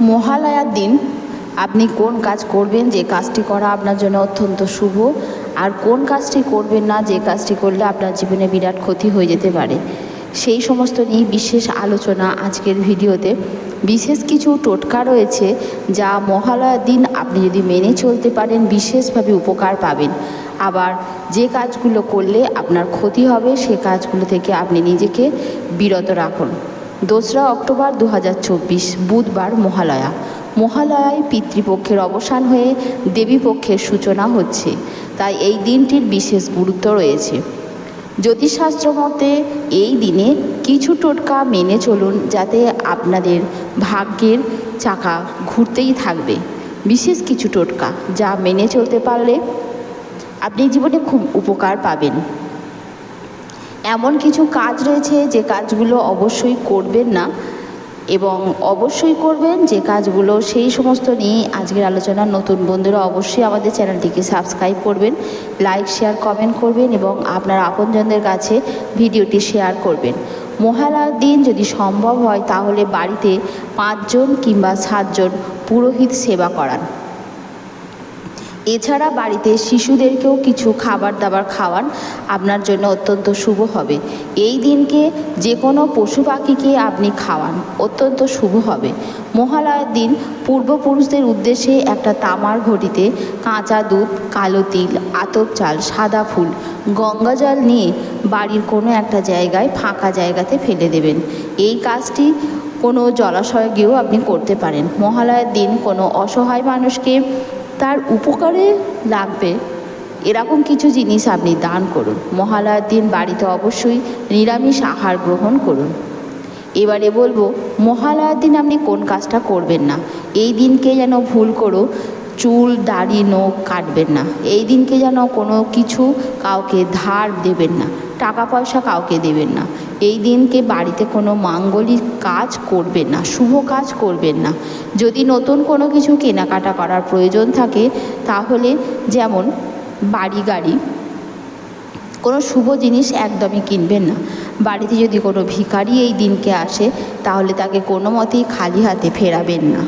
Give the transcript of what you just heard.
মহালয়ার দিন আপনি কোন কাজ করবেন, যে কাজটি করা আপনার জন্য অত্যন্ত শুভ, আর কোন কাজটি করবেন না, যে কাজটি করলে আপনার জীবনে বিরাট ক্ষতি হয়ে যেতে পারে? সেই সমস্ত নিয়ে বিশেষ আলোচনা আজকের ভিডিওতে। বিশেষ কিছু টোটকা রয়েছে যা মহালয়ার দিন আপনি যদি মেনে চলতে পারেন, বিশেষভাবে উপকার পাবেন। আবার যে কাজগুলো করলে আপনার ক্ষতি হবে, সে কাজগুলো থেকে আপনি নিজেকে বিরত রাখুন। দোসরা অক্টোবর দু হাজার চব্বিশ, বুধবার মহালয়া। মহালয়ায় পিতৃপক্ষের অবসান হয়ে দেবীপক্ষের সূচনা হচ্ছে। তাই এই দিনটির বিশেষ গুরুত্ব রয়েছে। জ্যোতিষশাস্ত্র মতে, এই দিনে কিছু টোটকা মেনে চলুন যাতে আপনাদের ভাগ্যের চাকা ঘুরতেই থাকবে। বিশেষ কিছু টোটকা যা মেনে চলতে পারলে আপনি জীবনে খুব উপকার পাবেন। এমন কিছু কাজ রয়েছে যে কাজগুলো অবশ্যই করবেন না এবং অবশ্যই করবেন যে কাজগুলো সেই সমস্ত নিয়ে আজকের আলোচনা। নতুন বন্ধুরা অবশ্যই আমাদের চ্যানেলটিকে সাবস্ক্রাইব করবেন, লাইক, শেয়ার, কমেন্ট করবেন এবং আপনার আপনজনদের কাছে ভিডিওটি শেয়ার করবেন। মহালয়ার দিন যদি সম্ভব হয় তাহলে বাড়িতে পাঁচজন কিংবা সাতজন পুরোহিত সেবা করান। এছাড়া বাড়িতে শিশুদেরকেও কিছু খাবার দাবার খাওয়ান আপনার জন্য অত্যন্ত শুভ হবে। এই দিনকে যে কোনো পশু পাখিকে আপনি খাওয়ান, অত্যন্ত শুভ হবে। মহালয়ার দিন পূর্বপুরুষদের উদ্দেশ্যে একটা তামার ঘটিতে কাঁচা দুধ, কালো তিল, আতপ চাল, সাদা ফুল, গঙ্গা জল নিয়ে বাড়ির কোনো একটা জায়গায় ফাঁকা জায়গাতে ফেলে দেবেন। এই কাজটি কোনো জলাশয়ে গিয়েও আপনি করতে পারেন। মহালয়ার দিন কোনো অসহায় মানুষকে তার উপকারে লাগবে। এরকম কিছু জিনিস আপনি দান করুন। মহালয়ার দিন বাড়িতে অবশ্যই নিরামিষ আহার গ্রহণ করুন। এবারে বলব, মহালয়ার দিন আপনি কোন কাজটা করবেন না। এই দিনকে যেন ভুল করো চুল, দাড়ি, নখ কাটবেন না। এই দিনকে যেন কোনো কিছু কাউকে ধার দেবেন না, টাকা পয়সা কাউকে দেবেন না। এই দিনকে বাড়িতে কোনো মাঙ্গলিক কাজ করবেন না, শুভ কাজ করবেন না। যদি নতুন কোনো কিছু কেনাকাটা করার প্রয়োজন থাকে, তাহলে যেমন বাড়ি গাড়ি, কোনো শুভ জিনিস একদমই কিনবেন না। বাড়িতে যদি কোনো ভিখারি এই দিনকে আসে, তাহলে তাকে কোনো মতেই খালি হাতে ফেরাবেন না।